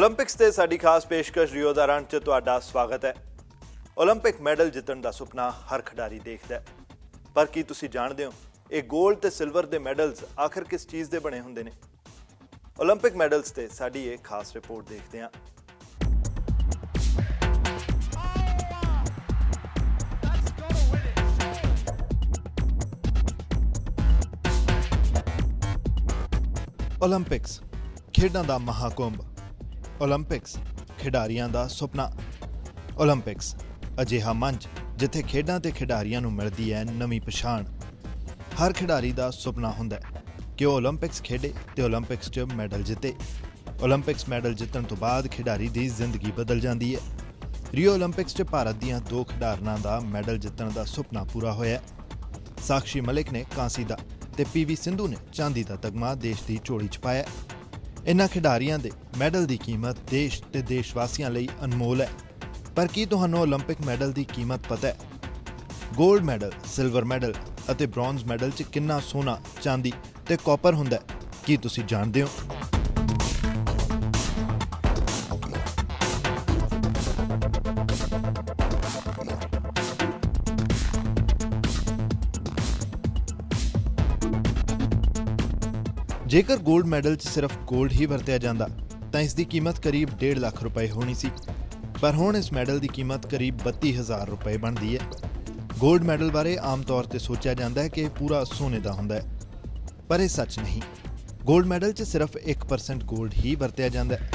Olympics ਤੇ ਸਾਡੀ ਖਾਸ ਪੇਸ਼ਕਸ਼ ਰਿਓ ਦਾ ਰਣ 'ਚ ਤੁਹਾਡਾ ਸਵਾਗਤ ਹੈ। ਓਲੰਪਿਕ ਮੈਡਲ ਜਿੱਤਣ ਦਾ ਸੁਪਨਾ ਹਰ ਖਿਡਾਰੀ ਦੇਖਦਾ ਹੈ। ਪਰ ਕੀ ਤੁਸੀਂ ਜਾਣਦੇ ਹੋ, ਇਹ 골ਡ ਤੇ ਸਿਲਵਰ ਦੇ ਮੈਡਲਸ ਆਖਰ ਕਿਸ ਚੀਜ਼ ਦੇ ਬਣੇ ਹੁੰਦੇ ਨੇ? ਓਲੰਪਿਕ ਮੈਡਲਸ ਤੇ ਸਾਡੀ ਇਹ ਖਾਸ ਰਿਪੋਰਟ ਦੇਖਦੇ ਹਾਂ। ਓਲੰਪਿਕਸ ਖੇਡਾਂ ਦਾ ਮਹਾਕੁੰਭ। 올림픽ਸ ਖਿਡਾਰੀਆਂ ਦਾ ਸੁਪਨਾ। 올림픽ਸ ਅਜਿਹਾ ਮੰਚ ਜਿੱਥੇ ਖੇਡਾਂ ਤੇ ਖਿਡਾਰੀਆਂ ਨੂੰ ਮਿਲਦੀ ਹੈ ਨਵੀਂ ਪਛਾਣ। ਹਰ ਖਿਡਾਰੀ ਦਾ ਸੁਪਨਾ ਹੁੰਦਾ ਹੈ ਕਿ ਉਹ 올림픽ਸ ਖੇਡੇ ਤੇ 올림픽ਸ 'ਚ ਮੈਡਲ ਜਿੱਤੇ। 올림픽ਸ ਮੈਡਲ ਜਿੱਤਣ ਤੋਂ ਬਾਅਦ ਖਿਡਾਰੀ ਦੀ ਜ਼ਿੰਦਗੀ ਬਦਲ ਜਾਂਦੀ ਹੈ ਰੀਓ 올림픽ਸ 'ਚ ਭਾਰਤ ਦੀਆਂ ਦੋ ਖਿਡਾਰਨਾਂ ਦਾ ਮੈਡਲ ਜਿੱਤਣ ਦਾ ਸੁਪਨਾ ਪੂਰਾ ਹੋਇਆ ਸਾਖੀ ਮਲਿਕ ਨੇ ਕਾਂਸੀ ਦਾ ਤੇ ਪੀਵੀ ਸਿੰਧੂ ਨੇ ਚਾਂਦੀ ਦਾ ਤਗਮਾ ਦੇਸ਼ ਦੀ ਝੋਲੀ 'ਚ ਪਾਇਆ ਇਹਨਾਂ ਖਿਡਾਰੀਆਂ ਦੇ ਮੈਡਲ ਦੀ ਕੀਮਤ ਦੇਸ਼ ਤੇ ਦੇਸ਼ਵਾਸੀਆਂ ਲਈ ਅਨਮੋਲ ਹੈ। ਪਰ ਕੀ ਤੁਹਾਨੂੰ 올림픽 ਮੈਡਲ ਦੀ ਕੀਮਤ ਪਤਾ ਹੈ? 골ਡ ਮੈਡਲ ਸਿਲਵਰ ਮੈਡਲ ਅਤੇ ਬ੍ਰੌਂਜ਼ ਮੈਡਲ 'ਚ ਕਿੰਨਾ ਸੋਨਾ, ਚਾਂਦੀ ਤੇ ਕਾਪਰ ਹੁੰਦਾ ਹੈ, ਕੀ ਤੁਸੀਂ ਜਾਣਦੇ ਹੋ? ਜੇਕਰ 골ਡ ਮੈਡਲ 'ਚ ਸਿਰਫ 골ਡ ਹੀ ਵਰਤਿਆ ਜਾਂਦਾ, ਤਾਂ ਇਸ ਦੀ ਕੀਮਤ ਕਰੀਬ 1.5 ਲੱਖ ਰੁਪਏ ਹੋਣੀ ਸੀ। ਪਰ ਹੁਣ ਇਸ ਮੈਡਲ ਦੀ ਕੀਮਤ ਕਰੀਬ 32000 ਰੁਪਏ ਬਣਦੀ ਹੈ। 골ਡ ਮੈਡਲ ਬਾਰੇ ਆਮ ਤੌਰ ਤੇ ਸੋਚਿਆ ਜਾਂਦਾ ਹੈ ਕਿ ਪੂਰਾ ਸੋਨੇ ਦਾ ਹੁੰਦਾ ਹੈ। ਪਰ ਇਹ ਸੱਚ ਨਹੀਂ। 골ਡ ਮੈਡਲ 'ਚ ਸਿਰਫ 1% 골ਡ ਹੀ ਵਰਤਿਆ ਜਾਂਦਾ ਹੈ।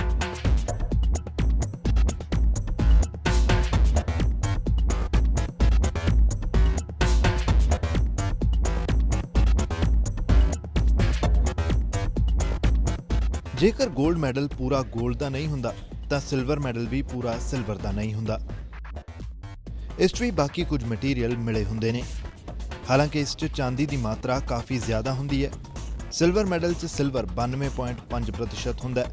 ਜੇਕਰ 골ਡ ਮੈਡਲ ਪੂਰਾ 골ਡ ਦਾ ਨਹੀਂ ਹੁੰਦਾ, ਤਾਂ ਸਿਲਵਰ ਮੈਡਲ ਵੀ ਪੂਰਾ ਸਿਲਵਰ ਦਾ ਨਹੀਂ ਹੁੰਦਾ। ਇਸ 'ਚ ਵੀ ਬਾਕੀ ਕੁਝ ਮਟੀਰੀਅਲ ਮਿਲੇ ਹੁੰਦੇ ਨੇ। ਹਾਲਾਂਕਿ ਇਸ 'ਚ ਚਾਂਦੀ ਦੀ ਮਾਤਰਾ ਕਾਫੀ ਜ਼ਿਆਦਾ ਹੁੰਦੀ ਹੈ। ਸਿਲਵਰ ਮੈਡਲ 'ਚ ਸਿਲਵਰ 92.5% ਹੁੰਦਾ ਹੈ।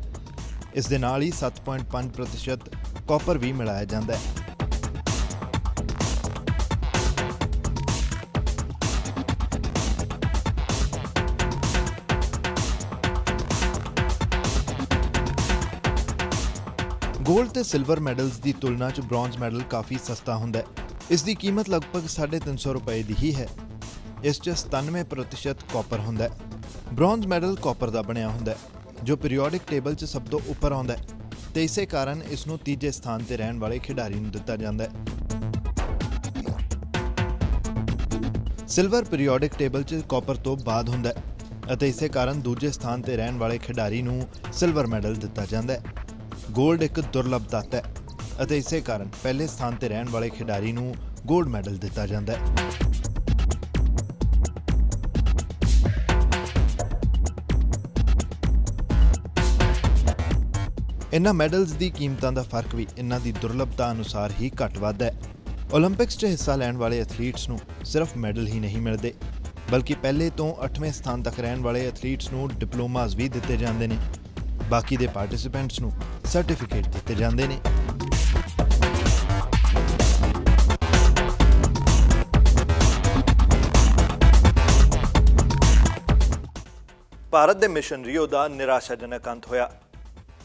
ਇਸ ਦੇ ਨਾਲ ਹੀ 7.5% ਕਾਪਰ ਵੀ ਮਿਲਾਇਆ ਜਾਂਦਾ ਹੈ। 골ਡ ਤੇ ਸਿਲਵਰ ਮੈਡਲਸ ਦੀ ਤੁਲਨਾ 'ਚ ਬ੍ਰੌਂਜ਼ ਮੈਡਲ ਕਾਫੀ ਸਸਤਾ ਹੁੰਦਾ ਹੈ। ਇਸ ਦੀ ਕੀਮਤ ਲਗਭਗ 350 ਰੁਪਏ ਦੀ ਹੀ ਹੈ। ਇਸ 'ਚ 97% ਕਾਪਰ ਹੁੰਦਾ ਹੈ। ਬ੍ਰੌਂਜ਼ ਮੈਡਲ ਕਾਪਰ ਦਾ ਬਣਿਆ ਹੁੰਦਾ ਹੈ, ਜੋ ਪੀਰੀਓਡਿਕ ਟੇਬਲ 'ਚ ਸਭ ਤੋਂ ਉੱਪਰ ਆਉਂਦਾ ਹੈ ਤੇ ਇਸੇ ਕਾਰਨ ਇਸ ਨੂੰ ਤੀਜੇ ਸਥਾਨ ਤੇ ਰਹਿਣ ਵਾਲੇ ਖਿਡਾਰੀ ਨੂੰ ਦਿੱਤਾ ਜਾਂਦਾ ਹੈ। ਸਿਲਵਰ ਪੀਰੀਓਡਿਕ ਟੇਬਲ 'ਚ ਕਾਪਰ ਤੋਂ ਬਾਅਦ ਹੁੰਦਾ ਹੈ ਅਤੇ ਇਸੇ ਕਾਰਨ ਦੂਜੇ ਸਥਾਨ ਤੇ ਰਹਿਣ ਵਾਲੇ ਖਿਡਾਰੀ ਨੂੰ ਸਿਲਵਰ ਮੈਡਲ ਦਿੱਤਾ ਜਾਂਦਾ ਹੈ। ਗੋਲਡ ਇੱਕ ਦੁਰਲਭ ਤੱਤ ਹੈ ਅਤੇ ਇਸੇ ਕਾਰਨ ਪਹਿਲੇ ਸਥਾਨ ਤੇ ਰਹਿਣ ਵਾਲੇ ਖਿਡਾਰੀ ਨੂੰ ਗੋਲਡ ਮੈਡਲ ਦਿੱਤਾ ਜਾਂਦਾ ਹੈ। ਇਨ੍ਹਾਂ ਮੈਡਲਸ ਦੀ ਕੀਮਤਾਂ ਦਾ ਫ਼ਰਕ ਵੀ ਇਨ੍ਹਾਂ ਦੀ ਦੁਰਲਭਤਾ ਅਨੁਸਾਰ ਹੀ ਘੱਟ ਵੱਧ ਹੈ। 올림픽ਸ 'ਚ ਹਿੱਸਾ ਲੈਣ ਵਾਲੇ ਐਥਲੀਟਸ ਨੂੰ ਸਿਰਫ ਮੈਡਲ ਹੀ ਨਹੀਂ ਮਿਲਦੇ, ਬਲਕਿ ਪਹਿਲੇ ਤੋਂ 8ਵੇਂ ਸਥਾਨ ਤੱਕ ਰਹਿਣ ਵਾਲੇ ਐਥਲੀਟਸ ਨੂੰ ਡਿਪਲੋਮਾਸ ਵੀ ਦਿੱਤੇ ਜਾਂਦੇ ਨੇ। ਬਾਕੀ ਦੇ ਪਾਰਟਿਸਿਪੈਂਟਸ ਨੂੰ ਸਰਟੀਫਿਕੇਟ ਦਿੱਤੇ ਜਾਂਦੇ ਨੇ। ਭਾਰਤ ਦੇ ਮਿਸ਼ਨ ਰਿਓ ਦਾ ਨਿਰਾਸ਼ਾਜਨਕ ਅੰਤ ਹੋਇਆ।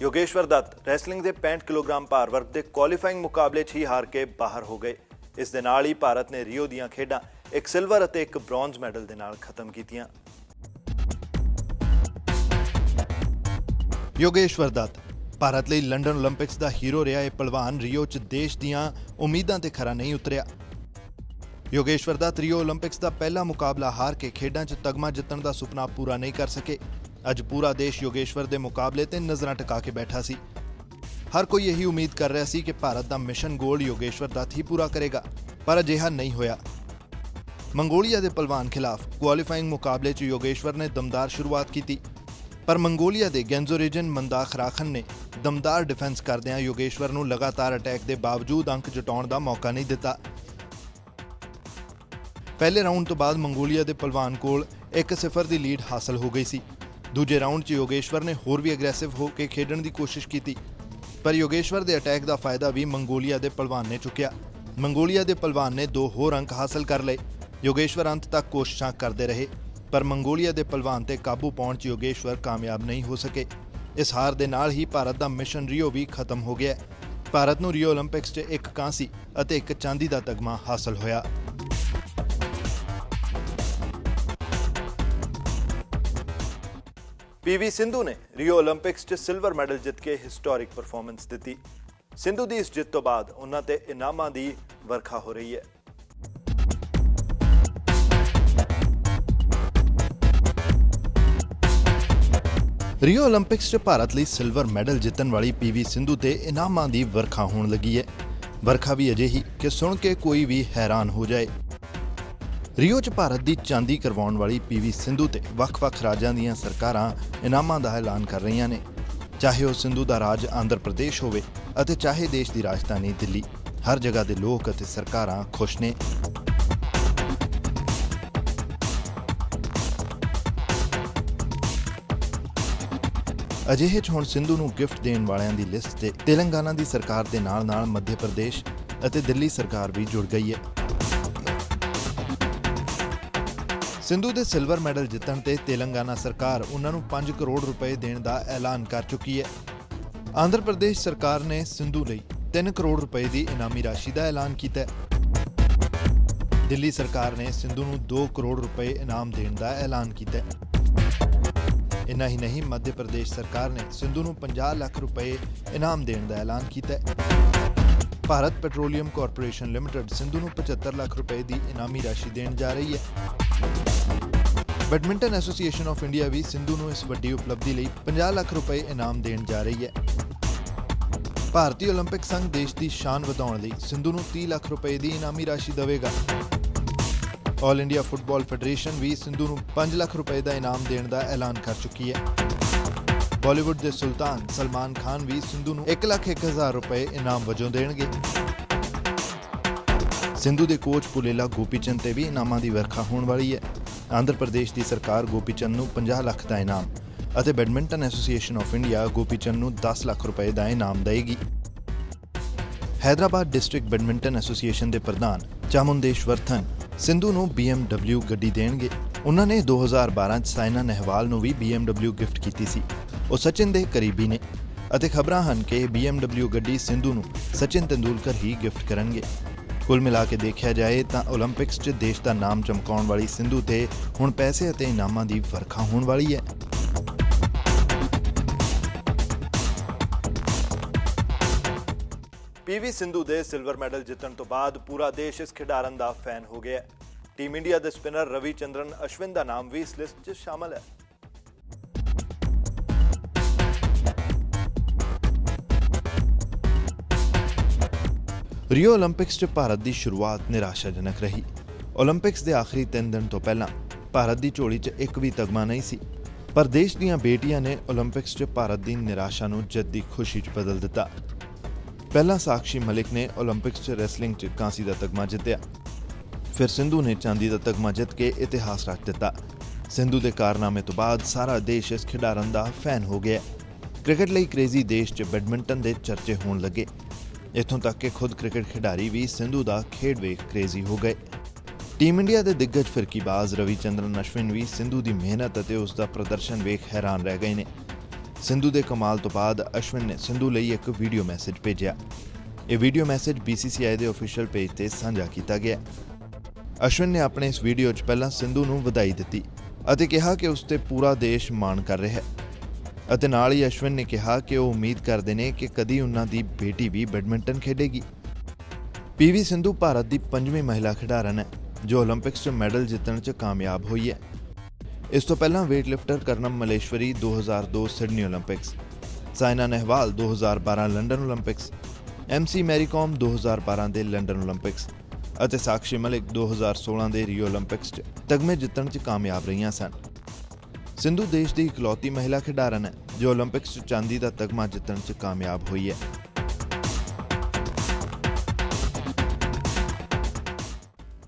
ਯੋਗੇਸ਼ਵਰ ਦੱਤ ਰੈਸਲਿੰਗ ਦੇ 65 ਕਿਲੋਗ੍ਰਾਮ ਭਾਰ ਵਰਗ ਦੇ ਕੁਆਲੀਫਾਈਂਗ ਮੁਕਾਬਲੇ 'ਚ ਹੀ ਹਾਰ ਕੇ ਬਾਹਰ ਹੋ ਗਏ। ਇਸ ਦੇ ਨਾਲ ਹੀ ਭਾਰਤ ਨੇ ਰਿਓ ਦੀਆਂ ਖੇਡਾਂ ਇੱਕ ਸਿਲਵਰ ਅਤੇ ਇੱਕ ਬ੍ਰੌਂਜ਼ ਮੈਡਲ ਦੇ ਨਾਲ ਖਤਮ ਕੀਤੀਆਂ। ਯੋਗੇਸ਼ਵਰ ਦੱਤ ਭਾਰਤ ਲਈ ਲੰਡਨ 올림픽ਸ ਦਾ ਹੀਰੋ ਰਿਹਾ ਇਹ ਪਹਿਲਵਾਨ, ਰਿਓ 'ਚ ਦੇਸ਼ ਦੀਆਂ ਉਮੀਦਾਂ ਤੇ ਖਰਾ ਨਹੀਂ ਉਤਰਿਆ। ਯੋਗੇਸ਼ਵਰ ਦਾ ਰਿਓ 올림픽ਸ ਦਾ ਪਹਿਲਾ ਮੁਕਾਬਲਾ ਹਾਰ ਕੇ ਖੇਡਾਂ 'ਚ ਤਗਮਾ ਜਿੱਤਣ ਦਾ ਸੁਪਨਾ ਪੂਰਾ ਨਹੀਂ ਕਰ ਸਕੇ। ਅੱਜ ਪੂਰਾ ਦੇਸ਼ ਯੋਗੇਸ਼ਵਰ ਦੇ ਮੁਕਾਬਲੇ ਤੇ ਨਜ਼ਰਾਂ ਟਿਕਾ ਕੇ ਬੈਠਾ ਸੀ। ਹਰ ਕੋਈ ਇਹੀ ਉਮੀਦ ਕਰ ਰਿਹਾ ਸੀ ਕਿ ਭਾਰਤ ਦਾ ਮਿਸ਼ਨ ਗੋਲ ਯੋਗੇਸ਼ਵਰ ਦਾ ਹੀ ਪੂਰਾ ਕਰੇਗਾ, ਪਰ ਅਜਿਹਾ ਨਹੀਂ ਹੋਇਆ। ਮੰਗੋਲੀਆ ਦੇ ਪਹਿਲਵਾਨ ਖਿਲਾਫ ਕੁਆਲੀਫਾਈਂਗ ਮੁਕਾਬਲੇ 'ਚ ਯੋਗੇਸ਼ਵਰ ਨੇ ਦਮਦਾਰ ਸ਼ੁਰੂਆਤ ਕੀਤੀ। ਪਰ ਮੰਗੋਲੀਆ ਦੇ ਗੈਂਜ਼ੋਰੀਜਨ ਮੰਦਾਖ ਰਾਖਨ ਨੇ ਦਮਦਾਰ ਡਿਫੈਂਸ ਕਰਦਿਆਂ ਯੋਗੇਸ਼ਵਰ ਨੂੰ ਲਗਾਤਾਰ ਅਟੈਕ ਦੇ ਬਾਵਜੂਦ ਅੰਕ ਜਟਾਉਣ ਦਾ ਮੌਕਾ ਨਹੀਂ ਦਿੱਤਾ। ਪਹਿਲੇ ਰਾਊਂਡ ਤੋਂ ਬਾਅਦ ਮੰਗੋਲੀਆ ਦੇ ਪਹਿਲਵਾਨ ਕੋਲ 1-0 ਦੀ ਲੀਡ ਹਾਸਲ ਹੋ ਗਈ ਸੀ। ਦੂਜੇ ਰਾਊਂਡ 'ਚ ਯੋਗੇਸ਼ਵਰ ਨੇ ਹੋਰ ਵੀ ਐਗਰੈਸਿਵ ਹੋ ਕੇ ਖੇਡਣ ਦੀ ਕੋਸ਼ਿਸ਼ ਕੀਤੀ, ਪਰ ਯੋਗੇਸ਼ਵਰ ਦੇ ਅਟੈਕ ਦਾ ਫਾਇਦਾ ਵੀ ਮੰਗੋਲੀਆ ਦੇ ਪਹਿਲਵਾਨ ਨੇ ਚੁੱਕਿਆ। ਮੰਗੋਲੀਆ ਦੇ ਪਹਿਲਵਾਨ ਨੇ ਦੋ ਹੋਰ ਅੰਕ ਹਾਸਲ ਕਰ ਲਏ। ਯੋਗੇਸ਼ਵਰ ਅੰਤ ਤੱਕ ਕੋਸ਼ਿਸ਼ਾਂ ਕਰਦੇ ਰਹੇ। ਪਰ ਮੰਗੋਲੀਆ ਦੇ ਪਹਿਲਵਾਨ ਤੇ ਕਾਬੂ ਪਾਉਣ 'ਚ ਯੋਗੇਸ਼ਵਰ ਕਾਮਯਾਬ ਨਹੀਂ ਹੋ ਸਕੇ। ਇਸ ਹਾਰ ਦੇ ਨਾਲ ਹੀ ਭਾਰਤ ਦਾ ਮਿਸ਼ਨ ਰਿਓ ਵੀ ਖਤਮ ਹੋ ਗਿਆ। ਭਾਰਤ ਨੂੰ ਰਿਓ 올림픽ਸ 'ਚ ਇੱਕ ਕਾਂਸੀ ਅਤੇ ਇੱਕ ਚਾਂਦੀ ਦਾ ਤਗਮਾ ਹਾਸਲ ਹੋਇਆ। ਪੀਵੀ ਸਿੰਧੂ ਨੇ ਰਿਓ 올림픽ਸ 'ਚ ਸਿਲਵਰ ਮੈਡਲ ਜਿੱਤ ਕੇ ਹਿਸਟੋਰਿਕ ਪਰਫਾਰਮੈਂਸ ਦਿੱਤੀ। ਸਿੰਧੂ ਦੀ ਇਸ ਜਿੱਤ ਤੋਂ ਬਾਅਦ ਉਹਨਾਂ ਤੇ ਇਨਾਮਾਂ ਦੀ ਵਰਖਾ ਹੋ ਰਹੀ ਹੈ। ਰਿਓ 올림픽ਸ 'ਚ ਭਾਰਤ ਲਈ ਸਿਲਵਰ ਮੈਡਲ ਜਿੱਤਣ ਵਾਲੀ ਪੀਵੀ ਸਿੰਧੂ ਤੇ ਇਨਾਮਾਂ ਦੀ ਵਰਖਾ ਹੋਣ ਲੱਗੀ ਹੈ ਵਰਖਾ ਵੀ ਅਜੇ ਹੀ ਕਿ ਸੁਣ ਕੇ ਕੋਈ ਵੀ ਹੈਰਾਨ ਹੋ ਜਾਏ। ਰਿਓ 'ਚ ਭਾਰਤ ਦੀ ਚਾਂਦੀ ਕਰਵਾਉਣ ਵਾਲੀ ਪੀਵੀ ਸਿੰਧੂ ਤੇ ਵੱਖ-ਵੱਖ ਰਾਜਾਂ ਦੀਆਂ ਸਰਕਾਰਾਂ ਇਨਾਮਾਂ ਦਾ ਐਲਾਨ ਕਰ ਰਹੀਆਂ ਨੇ। ਚਾਹੇ ਉਹ ਸਿੰਧੂ ਦਾ ਰਾਜ ਆਂਧਰ ਪ੍ਰਦੇਸ਼ ਹੋਵੇ ਅਤੇ ਚਾਹੇ ਦੇਸ਼ ਦੀ ਰਾਜਧਾਨੀ ਦਿੱਲੀ। ਹਰ ਜਗ੍ਹਾ ਦੇ ਲੋਕ ਅਤੇ ਸਰਕਾਰਾਂ ਖੁਸ਼ ਨੇ। ਅਜਿਹੇ 'ਚ ਹੁਣ ਸਿੰਧੂ ਨੂੰ ਗਿਫਟ ਦੇਣ ਵਾਲਿਆਂ ਦੀ ਲਿਸਟ ਤੇ ਤੇਲੰਗਾਨਾ ਦੀ ਸਰਕਾਰ ਦੇ ਨਾਲ-ਨਾਲ ਮੱਧ ਪ੍ਰਦੇਸ਼ ਅਤੇ ਦਿੱਲੀ ਸਰਕਾਰ ਵੀ ਜੁੜ ਗਈ ਹੈ। ਸਿੰਧੂ ਦੇ ਸਿਲਵਰ ਮੈਡਲ ਜਿੱਤਣ ਤੇ ਤੇਲੰਗਾਨਾ ਸਰਕਾਰ ਉਹਨਾਂ ਨੂੰ 5 ਕਰੋੜ ਰੁਪਏ ਦੇਣ ਦਾ ਐਲਾਨ ਕਰ ਚੁੱਕੀ ਹੈ। ਆਂਧਰ ਪ੍ਰਦੇਸ਼ ਸਰਕਾਰ ਨੇ ਸਿੰਧੂ ਲਈ 3 ਕਰੋੜ ਰੁਪਏ ਦੀ ਇਨਾਮੀ ਰਾਸ਼ੀ ਦਾ ਐਲਾਨ ਕੀਤਾ ਹੈ। ਦਿੱਲੀ ਸਰਕਾਰ ਨੇ ਸਿੰਧੂ ਨੂੰ 2 ਕਰੋੜ ਰੁਪਏ ਇਨਾਮ ਦੇਣ ਦਾ ਐਲਾਨ ਕੀਤਾ ਹੈ। ਇੰਨਾ ਹੀ ਨਹੀਂ, ਮੱਧ ਪ੍ਰਦੇਸ਼ ਸਰਕਾਰ ਨੇ ਸਿੰਧੂ ਨੂੰ 50 ਲੱਖ ਰੁਪਏ ਇਨਾਮ ਦੇਣ ਦਾ ਐਲਾਨ ਕੀਤਾ ਹੈ। Bharat petroleum corporation limited Sindhu ਨੂੰ 75 ਲੱਖ ਰੁਪਏ ਦੀ ਇਨਾਮੀ ਰਾਸ਼ੀ ਦੇਣ ਜਾ ਰਹੀ ਹੈ। ਬੈਡਮਿੰਟਨ ਐਸੋਸੀਏਸ਼ਨ ਆਫ ਇੰਡੀਆ ਵੀ ਸਿੰਧੂ ਨੂੰ ਇਸ ਵੱਡੀ ਉਪਲਬਧੀ ਲਈ 50 ਲੱਖ ਰੁਪਏ ਇਨਾਮ ਦੇਣ ਜਾ ਰਹੀ ਹੈ। ਭਾਰਤੀ ਓਲੰਪਿਕ ਸੰਘ ਦੇਸ਼ ਦੀ ਸ਼ਾਨ ਵਧਾਉਣ ਲਈ ਸਿੰਧੂ ਨੂੰ 30 ਲੱਖ ਰੁਪਏ ਦੀ ਇਨਾਮੀ ਰਾਸ਼ੀ ਦੇਵੇਗਾ। ਆਲ ਇੰਡੀਆ ਫੁੱਟਬਾਲ ਫੈਡਰੇਸ਼ਨ ਵੀ ਸਿੰਧੂ ਨੂੰ 5 ਲੱਖ ਰੁਪਏ ਦਾ ਇਨਾਮ ਦੇਣ ਦਾ ਐਲਾਨ ਕਰ ਚੁੱਕੀ ਹੈ। ਬਾਲੀਵੁੱਡ ਦੇ ਸੁਲਤਾਨ ਸਲਮਾਨ ਖਾਨ ਵੀ ਸਿੰਧੂ ਨੂੰ 1 ਲੱਖ 1000 ਰੁਪਏ ਇਨਾਮ ਵਜੋਂ ਦੇਣਗੇ। ਸਿੰਧੂ ਦੇ ਕੋਚ ਪੁਲੇਲਾ ਗੋਪੀਚੰਦ ਤੇ ਵੀ ਇਨਾਮਾਂ ਦੀ ਵਰਖਾ ਹੋਣ ਵਾਲੀ ਹੈ। ਆਂਧਰ ਪ੍ਰਦੇਸ਼ ਦੀ ਸਰਕਾਰ ਗੋਪੀਚੰਦ ਨੂੰ 50 ਲੱਖ ਦਾ ਇਨਾਮ ਅਤੇ badminton association of India Gopichand ਨੂੰ 10 ਲੱਖ ਰੁਪਏ ਦਾ ਇਨਾਮ ਦੇਵੇਗੀ। ਹੈਦਰਾਬਾਦ ਡਿਸਟ੍ਰਿਕਟ ਬੈਡਮਿੰਟਨ ਐਸੋਸੀਏਸ਼ਨ ਦੇ ਪ੍ਰਧਾਨ ਚਾਮੁੰਦੇਸ਼ਵਰਥਨ ਸਿੰਧੂ ਨੂੰ BMW ਗੱਡੀ ਦੇਣਗੇ। ਉਹਨਾਂ ਨੇ 2012 ਚ ਸਾਇਨਾ ਨਹਿਵਾਲ ਨੂੰ ਵੀ BMW ਗਿਫਟ ਕੀਤੀ ਸੀ। ਉਹ ਸਚਿਨ ਦੇ ਕਰੀਬੀ ਨੇ ਅਤੇ ਖਬਰਾਂ ਹਨ ਕਿ BMW ਗੱਡੀ ਸਿੰਧੂ ਨੂੰ ਸਚਿਨ ਤੰਦੂਲਕਰ ਹੀ ਗਿਫਟ ਕਰਨਗੇ। ਕੁੱਲ ਮਿਲਾ ਕੇ ਦੇਖਿਆ ਜਾਏ ਤਾਂ 올림픽ਸ 'ਚ ਦੇਸ਼ ਦਾ ਨਾਮ ਚਮਕਾਉਣ ਵਾਲੀ ਸਿੰਧੂ ਤੇ ਹੁਣ ਪੈਸੇ ਅਤੇ ਇਨਾਮਾਂ ਦੀ ਵਰਖਾ ਹੋਣ ਵਾਲੀ ਹੈ। ਪੀ ਵੀ ਸਿੰਧੂ ਦੇ ਸਿਲਵਰ ਮੈਡਲ ਜਿੱਤਣ ਤੋਂ ਬਾਅਦ ਪੂਰਾ ਦੇਸ਼ ਇਸ ਖਿਡਾਰਨ ਦਾ ਫੈਨ ਹੋ ਗਿਆ ਟੀਮ ਇੰਡੀਆ ਦੇ ਸਪਿਨਰ ਰਵੀ ਚੰਦਰਨ, ਅਸ਼ਵਿਨ ਦਾ ਨਾਮ ਵੀ ਇਸ ਲਿਸਟ 'ਚ ਸ਼ਾਮਲ ਹੈ। ਰਿਓ 올림픽ਸ 'ਚ ਭਾਰਤ ਦੀ ਸ਼ੁਰੂਆਤ ਨਿਰਾਸ਼ਾਜਨਕ ਰਹੀ। 올림픽ਸ ਦੇ ਆਖਰੀ 3 ਦਿਨ ਤੋਂ ਪਹਿਲਾਂ ਭਾਰਤ ਦੀ ਝੋਲੀ 'ਚ ਇੱਕ ਵੀ ਤਗਮਾ ਨਹੀਂ ਸੀ। ਪਰ ਦੇਸ਼ ਦੀਆਂ ਬੇਟੀਆਂ ਨੇ 올림픽ਸ 'ਚ ਭਾਰਤ ਦੀ ਨਿਰਾਸ਼ਾ ਨੂੰ ਜਿੱਤ ਦੀ ਖੁਸ਼ੀ 'ਚ ਬਦਲ ਦਿੱਤਾ। ਪਹਿਲਾਂ ਸਾਕਸ਼ੀ ਮਲਿਕ ਨੇ 올림픽ਸ 'ਚ ਰੈਸਲਿੰਗ 'ਚ ਕਾਂਸੀ ਦਾ ਤਗਮਾ ਜਿੱਤਿਆ। ਫਿਰ ਸਿੰਧੂ ਨੇ ਚਾਂਦੀ ਦਾ ਤਗਮਾ ਜਿੱਤ ਕੇ ਇਤਿਹਾਸ ਰਚ ਦਿੱਤਾ। ਸਿੰਧੂ ਦੇ ਕਾਰਨਾਮੇ ਤੋਂ ਬਾਅਦ ਸਾਰਾ ਦੇਸ਼ ਇਸ ਖਿਡਾਰਨ ਦਾ ਫੈਨ ਹੋ ਗਿਆ। ਕ੍ਰਿਕਟ ਲਈ ਕ੍ਰੇਜ਼ੀ ਦੇਸ਼ 'ਚ ਬੈਡਮਿੰਟਨ ਦੇ ਚਰਚੇ ਹੋਣ ਲੱਗੇ। ਇਥੋਂ ਤੱਕ ਕਿ ਖੁਦ ਕ੍ਰਿਕਟ ਖਿਡਾਰੀ ਵੀ ਸਿੰਧੂ ਦਾ ਖੇਡ ਵੇਖ ਕ੍ਰੇਜ਼ੀ ਹੋ ਗਏ। ਟੀਮ ਇੰਡੀਆ ਦੇ ਦਿੱਗਜ ਫਿਰਕੀਬਾਜ਼ ਰਵੀਚੰਦਰਨ ਅਸ਼ਵਿਨ ਵੀ ਸਿੰਧੂ ਦੀ ਮਿਹਨਤ ਅਤੇ ਉਸ ਦਾ ਪ੍ਰਦਰਸ਼ਨ ਵੇਖ ਹੈਰਾਨ ਰਹਿ ਗਏ ਨੇ। ਸਿੰਧੂ ਦੇ ਕਮਾਲ ਤੋਂ ਬਾਅਦ ਅਸ਼ਵਿਨ ਨੇ ਸਿੰਧੂ ਲਈ ਇੱਕ ਵੀਡੀਓ ਮੈਸੇਜ ਭੇਜਿਆ। ਇਹ ਵੀਡੀਓ ਮੈਸੇਜ BCCI ਦੇ ਅਫੀਸ਼ੀਅਲ ਪੇਜ ਤੇ ਸਾਂਝਾ ਕੀਤਾ ਗਿਆ। ਅਸ਼ਵਿਨ ਨੇ ਆਪਣੇ ਇਸ ਵੀਡੀਓ 'ਚ ਪਹਿਲਾਂ ਸਿੰਧੂ ਨੂੰ ਵਧਾਈ ਦਿੱਤੀ ਅਤੇ ਕਿਹਾ ਕਿ ਉਸ ਤੇ ਪੂਰਾ ਦੇਸ਼ ਮਾਣ ਕਰ ਰਿਹਾ ਹੈ। ਅਤੇ ਨਾਲ ਹੀ ਅਸ਼ਵਿਨ ਨੇ ਕਿਹਾ ਕਿ ਉਹ ਉਮੀਦ ਕਰਦੇ ਨੇ ਕਿ ਕਦੀ ਉਹਨਾਂ ਦੀ ਬੇਟੀ ਵੀ ਬੈਡਮਿੰਟਨ ਖੇਡੇਗੀ। ਪੀਵੀ ਸਿੰਧੂ ਭਾਰਤ ਦੀ ਪੰਜਵੀਂ ਮਹਿਲਾ ਖਿਡਾਰਨ ਹੈ, ਜੋ 올림픽ਸ 'ਚ ਮੈਡਲ ਜਿੱਤਣ 'ਚ ਕਾਮਯਾਬ ਹੋਈ ਹੈ। ਇਸ ਤੋਂ ਪਹਿਲਾਂ weight lifter Karnam Malleswari 2002 Sydney 올림픽ਸ Saina Nehwal 2012 London 올림픽ਸ ਐਮਸੀ ਮੈਰੀਕਾਮ 2012 ਦੇ ਲੰਡਨ 올림픽ਸ ਅਤੇ ਸਾਕਸ਼ੀ ਮਲਿਕ 2016 ਦੇ ਰੀਓ 올림픽ਸ 'ਚ ਤਗਮੇ ਜਿੱਤਣ 'ਚ ਕਾਮਯਾਬ ਰਹੀਆਂ ਸਨ। ਸਿੰਧੂ ਦੇਸ਼ ਦੀ ਇਕਲੌਤੀ ਮਹਿਲਾ ਖਿਡਾਰਨ ਹੈ, ਜੋ 올림픽ਸ 'ਚ ਚਾਂਦੀ ਦਾ ਤਗਮਾ ਜਿੱਤਣ 'ਚ ਕਾਮਯਾਬ ਹੋਈ ਹੈ।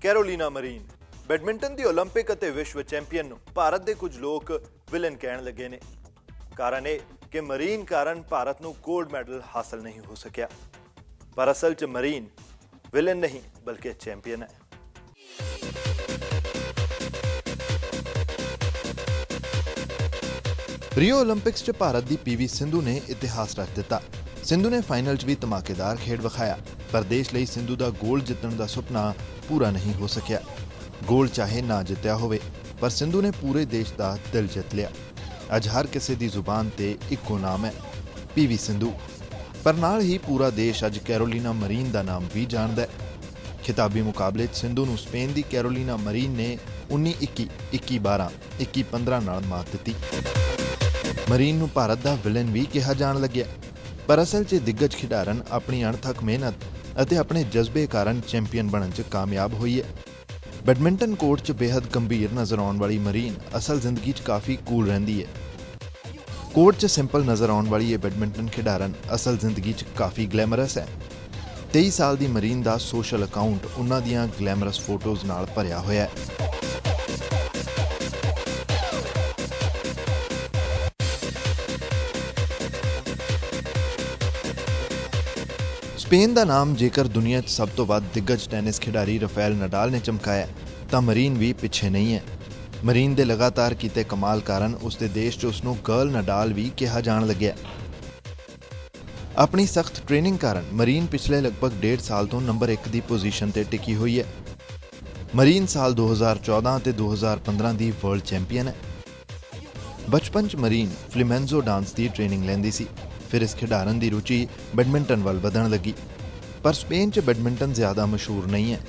ਕੈਰੋਲੀਨਾ ਮਰੀਨ ਬੈਡਮਿੰਟਨ ਦੀ 올림픽 ਅਤੇ ਵਿਸ਼ਵ ਚੈਂਪੀਅਨ ਨੂੰ ਭਾਰਤ ਦੇ ਕੁਝ ਲੋਕ ਵਿਲਨ ਕਹਿਣ ਲੱਗੇ ਨੇ। ਕਾਰਨ ਇਹ ਕਿ ਮਰੀਨ ਕਾਰਨ ਭਾਰਤ ਨੂੰ 골ਡ ਮੈਡਲ ਹਾਸਲ ਨਹੀਂ ਹੋ ਸਕਿਆ। ਪਰ ਅਸਲ 'ਚ ਮਰੀਨ ਵਿਲਨ ਨਹੀਂ, ਬਲਕਿ ਚੈਂਪੀਅਨ ਹੈ। ਰਿਓ 올림픽ਸ 'ਚ ਭਾਰਤ ਦੀ ਪੀਵੀ ਸਿੰਧੂ ਨੇ ਇਤਿਹਾਸ ਰਚ ਦਿੱਤਾ। ਸਿੰਧੂ ਨੇ ਫਾਈਨਲ 'ਚ ਵੀ ਧਮਾਕੇਦਾਰ ਖੇਡ ਵਿਖਾਇਆ, ਪਰ ਦੇਸ਼ ਲਈ ਸਿੰਧੂ ਦਾ 골ਡ ਜਿੱਤਣ ਦਾ ਸੁਪਨਾ ਪੂਰਾ ਨਹੀਂ ਹੋ ਸਕਿਆ। ਗੋਲ ਚਾਹੇ ਨਾ ਜਿੱਤਿਆ ਹੋਵੇ ਪਰ ਸਿੰਧੂ ਨੇ ਪੂਰੇ ਦੇਸ਼ ਦਾ ਦਿਲ ਜਿੱਤ ਲਿਆ। ਅੱਜ ਹਰ ਕਿਸੇ ਦੀ ਜ਼ੁਬਾਨ ਤੇ ਇੱਕੋ ਨਾਮ ਹੈ ਪੀਵੀ ਸਿੰਧੂ। ਪਰ ਨਾਲ ਹੀ ਪੂਰਾ ਦੇਸ਼ ਅੱਜ ਕੈਰੋਲੀਨਾ ਮਰੀਨ ਦਾ ਨਾਮ ਵੀ ਜਾਣਦਾ ਹੈ। ਖਿਤਾਬੀ ਮੁਕਾਬਲੇ 'ਚ ਸਿੰਧੂ ਨੂੰ ਸਪੇਨ ਦੀ ਕੈਰੋਲੀਨਾ ਮਰੀਨ ਨੇ 19-21, 21-12, 21-15 ਨਾਲ ਮਾਤ ਦਿੱਤੀ। ਮਰੀਨ ਨੂੰ ਭਾਰਤ ਦਾ ਵਿਲਨ ਵੀ ਕਿਹਾ ਜਾਣ ਲੱਗਿਆ। ਪਰ ਅਸਲ 'ਚ ਦਿੱਗਜ ਖਿਡਾਰਨ ਆਪਣੀ ਅਣਥੱਕ ਮਿਹਨਤ ਅਤੇ ਆਪਣੇ ਜਜ਼ਬੇ ਕਾਰਨ ਚੈਂਪੀਅਨ ਬਣਨ 'ਚ ਕਾਮਯਾਬ ਹੋਈ ਹੈ। ਬੈਡਮਿੰਟਨ ਕੋਰਟ 'ਚ ਬੇहद ਗੰਭੀਰ ਨਜ਼ਰ ਆਉਣ ਵਾਲੀ ਮਰੀਨ ਅਸਲ ਜ਼ਿੰਦਗੀ 'ਚ ਕਾਫੀ ਕੂਲ ਰਹਿੰਦੀ ਹੈ। ਕੋਰਟ 'ਚ ਸਿੰਪਲ ਨਜ਼ਰ ਆਉਣ ਵਾਲੀ ਇਹ ਬੈਡਮਿੰਟਨ ਖਿਡਾਰਨ ਅਸਲ ਜ਼ਿੰਦਗੀ 'ਚ ਕਾਫੀ ਗਲੈਮਰਸ ਹੈ। 23 ਸਾਲ ਦੀ ਮਰੀਨ ਦਾ ਸੋਸ਼ਲ ਅਕਾਊਂਟ ਉਹਨਾਂ ਦੀਆਂ ਗਲੈਮਰਸ ਫੋਟੋਜ਼ ਨਾਲ ਭਰਿਆ ਹੋਇਆ ਹੈ। ਸਪੇਨ ਦਾ ਨਾਮ ਜੇਕਰ ਦੁਨੀਆ 'ਚ ਸਭ ਤੋਂ ਵੱਧ ਦਿੱਗਜ ਟੈਨਿਸ ਖਿਡਾਰੀ ਰਫੇਲ ਨਡਾਲ ਨੇ ਚਮਕਾਇਆ ਤਾਂ ਮਰੀਨ ਵੀ ਪਿੱਛੇ ਨਹੀਂ ਹੈ। ਮਰੀਨ ਦੇ ਲਗਾਤਾਰ ਕੀਤੇ ਕਮਾਲ ਕਾਰਨ ਉਸ ਦੇ ਦੇਸ਼ 'ਚ ਉਸ ਨੂੰ ਗਰਲ ਨਡਾਲ ਵੀ ਕਿਹਾ ਜਾਣ ਲੱਗਿਆ ਆਪਣੀ ਸਖਤ ਟ੍ਰੇਨਿੰਗ ਕਾਰਨ ਮਰੀਨ ਪਿਛਲੇ ਲਗਭਗ ਡੇਢ ਸਾਲ ਤੋਂ ਨੰਬਰ 1 ਦੀ ਪੋਜੀਸ਼ਨ ਤੇ ਟਿਕੀ ਹੋਈ ਹੈ। ਮਰੀਨ ਸਾਲ 2014 ਅਤੇ 2015 ਦੀ ਵਰਲਡ ਚੈਂਪੀਅਨ ਹੈ। ਬਚਪਨ 'ਚ ਮਰੀਨ ਫਲੇਮੈਂਜ਼ੋ ਡਾਂਸ ਦੀ ਟ੍ਰੇਨਿੰਗ ਲੈਂਦੀ ਸੀ। ਫਿਰ ਇਸ ਖਿਡਾਰਨ ਦੀ ਰੁਚੀ ਬੈਡਮਿੰਟਨ ਵੱਲ ਵਧਣ ਲੱਗੀ। ਪਰ ਸਪੇਨ 'ਚ ਬੈਡਮਿੰਟਨ ਜ਼ਿਆਦਾ ਮਸ਼ਹੂਰ ਨਹੀਂ ਹੈ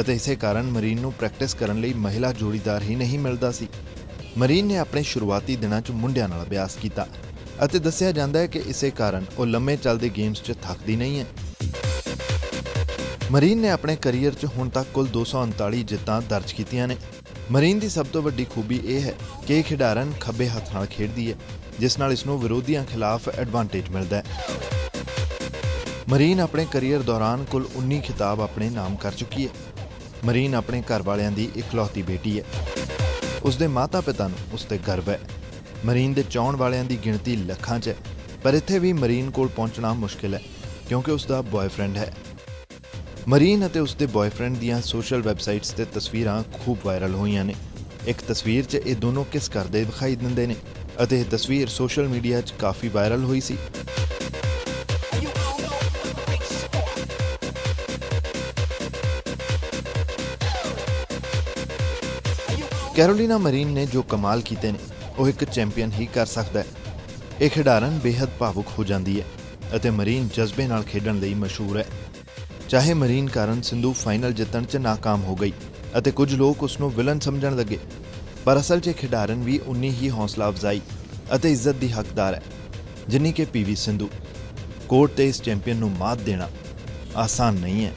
ਅਤੇ ਇਸੇ ਕਾਰਨ ਮਰੀਨ ਨੂੰ ਪ੍ਰੈਕਟਿਸ ਕਰਨ ਲਈ ਮਹਿਲਾ ਜੋੜੀਦਾਰ ਹੀ ਨਹੀਂ ਮਿਲਦਾ ਸੀ। ਮਰੀਨ ਨੇ ਆਪਣੇ ਸ਼ੁਰੂਆਤੀ ਦਿਨਾਂ 'ਚ ਮੁੰਡਿਆਂ ਨਾਲ ਅਭਿਆਸ ਕੀਤਾ ਅਤੇ ਦੱਸਿਆ ਜਾਂਦਾ ਹੈ ਕਿ ਇਸੇ ਕਾਰਨ ਉਹ ਲੰਮੇ ਚੱਲਦੇ ਗੇਮਸ 'ਚ ਥੱਕਦੀ ਨਹੀਂ ਹੈ। ਮਰੀਨ ਨੇ ਆਪਣੇ ਕੈਰੀਅਰ 'ਚ ਹੁਣ ਤੱਕ ਕੁੱਲ 239 ਜਿੱਤਾਂ ਦਰਜ ਕੀਤੀਆਂ ਨੇ। ਮਰੀਨ ਦੀ ਸਭ ਤੋਂ ਵੱਡੀ ਖੂਬੀ ਇਹ ਹੈ ਕਿ ਇਹ ਖਿਡਾਰਨ ਖੱਬੇ ਹੱਥ ਨਾਲ ਖੇਡਦੀ ਹੈ। ਜਿਸ ਨਾਲ ਇਸ ਨੂੰ ਵਿਰੋਧੀਆਂ ਖਿਲਾਫ ਐਡਵਾਂਟੇਜ ਮਿਲਦਾ ਹੈ। ਮਰੀਨ ਆਪਣੇ ਕੈਰੀਅਰ ਦੌਰਾਨ ਕੁੱਲ 19 ਖਿਤਾਬ ਆਪਣੇ ਨਾਮ ਕਰ ਚੁੱਕੀ ਹੈ। ਮਰੀਨ ਆਪਣੇ ਘਰ ਵਾਲਿਆਂ ਦੀ ਇਕਲੌਤੀ ਬੇਟੀ ਹੈ। ਉਸ ਦੇ ਮਾਤਾ-ਪਿਤਾ ਨੂੰ ਉਸ ਤੇ ਗਰਵ ਹੈ। ਮਰੀਨ ਦੇ ਚਾਹਣ ਵਾਲਿਆਂ ਦੀ ਗਿਣਤੀ ਲੱਖਾਂ 'ਚ ਹੈ, ਪਰ ਇੱਥੇ ਵੀ ਮਰੀਨ ਕੋਲ ਪਹੁੰਚਣਾ ਮੁਸ਼ਕਿਲ ਹੈ, ਕਿਉਂਕਿ ਉਸ ਦਾ ਬॉयਫ੍ਰੈਂਡ ਹੈ। ਮਰੀਨ ਅਤੇ ਉਸ ਦੇ ਬॉयਫ੍ਰੈਂਡ ਦੀਆਂ ਸੋਸ਼ਲ ਵੈਬਸਾਈਟਸ ਤੇ ਤਸਵੀਰਾਂ ਖੂਬ ਵਾਇਰਲ ਹੋਈਆਂ ਨੇ। ਇੱਕ ਤਸਵੀਰ 'ਚ ਇਹ ਦੋਨੋਂ ਕਿਸ ਕਰਦੇ ਵਿਖਾਈ ਦਿੰਦੇ ਨੇ? ਅਤੇ ਇਹ ਤਸਵੀਰ ਸੋਸ਼ਲ ਮੀਡੀਆ 'ਚ ਕਾਫੀ ਵਾਇਰਲ ਹੋਈ ਸੀ। ਕੈਰੋਲੀਨਾ ਮਰੀਨ ਨੇ ਜੋ ਕਮਾਲ ਕੀਤੇ ਨੇ, ਉਹ ਇੱਕ ਚੈਂਪੀਅਨ ਹੀ ਕਰ ਸਕਦਾ ਹੈ। ਇਹ ਖਿਡਾਰਨ ਬੇहद ਭਾਵੁਕ ਹੋ ਜਾਂਦੀ ਹੈ ਅਤੇ ਮਰੀਨ ਜਜ਼ਬੇ ਨਾਲ ਖੇਡਣ ਲਈ ਮਸ਼ਹੂਰ ਹੈ। ਚਾਹੇ ਮਰੀਨ ਕਾਰਨ ਸਿੰਧੂ ਫਾਈਨਲ ਜਿੱਤਣ 'ਚ ناکਾਮ ਹੋ ਗਈ ਅਤੇ ਕੁਝ ਲੋਕ ਉਸ ਨੂੰ ਵਿਲਨ ਸਮਝਣ ਲੱਗੇ ਪਰ ਅਸਲ 'ਚ ਖਿਡਾਰਨ ਵੀ ਉਨੀ ਹੀ ਹੌਸਲਾ ਅਫਜ਼ਾਈ ਅਤੇ ਇੱਜ਼ਤ ਦੀ ਹੱਕਦਾਰ ਹੈ, ਜਿੰਨੀ ਕਿ ਪੀਵੀ ਸਿੰਧੂ। ਕੋਰਟ ਤੇ ਇਸ ਚੈਂਪੀਅਨ ਨੂੰ ਮਾਤ ਦੇਣਾ ਆਸਾਨ ਨਹੀਂ ਹੈ।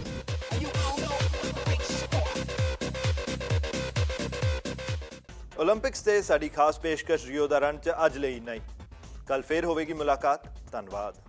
ਓਲੰਪਿਕਸ ਤੇ ਸਾਡੀ ਖਾਸ ਪੇਸ਼ਕਸ਼ ਰਿਓ ਦਾ ਰਣ 'ਚ ਅੱਜ ਲਈ ਨਹੀਂ। ਕੱਲ ਫੇਰ ਹੋਵੇਗੀ ਮੁਲਾਕਾਤ। ਧੰਨਵਾਦ।